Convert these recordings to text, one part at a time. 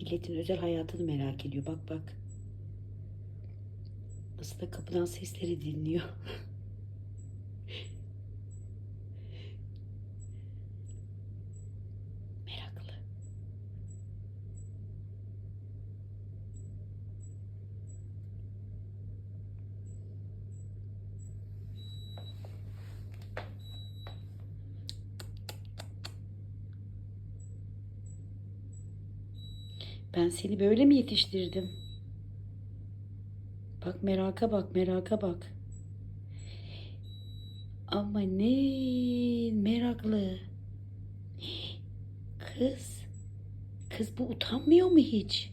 Milletin özel hayatını merak ediyor. Bak bak. Nasıl da kapıdan sesleri dinliyor. Meraklı. Ben seni böyle mi yetiştirdim? Bak meraka bak, meraka bak. Ama ne meraklı. Kız, kız bu utanmıyor mu hiç?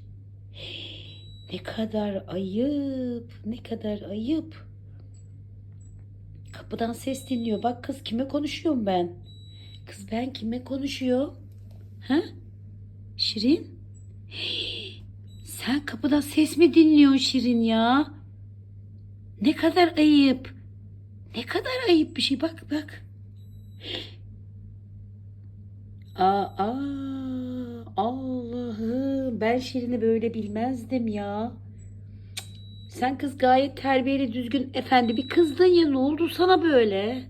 Ne kadar ayıp, ne kadar ayıp. Kapıdan ses dinliyor. Bak kız kime konuşuyorum ben? Kız ben kime konuşuyorum? Ha? Şirin? Sen kapıda ses mi dinliyorsun Şirin ya? Ne kadar ayıp. Ne kadar ayıp bir şey. Bak bak. Aa, Allah'ım ben Şirin'i böyle bilmezdim ya. Sen kız gayet terbiyeli düzgün efendi bir kızdın ya ne oldu sana böyle?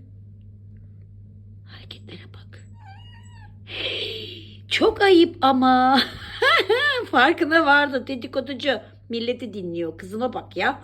Hareketlere bak. Çok ayıp ama. Farkına vardı dedikoducu. Milleti dinliyor. Kızıma bak ya.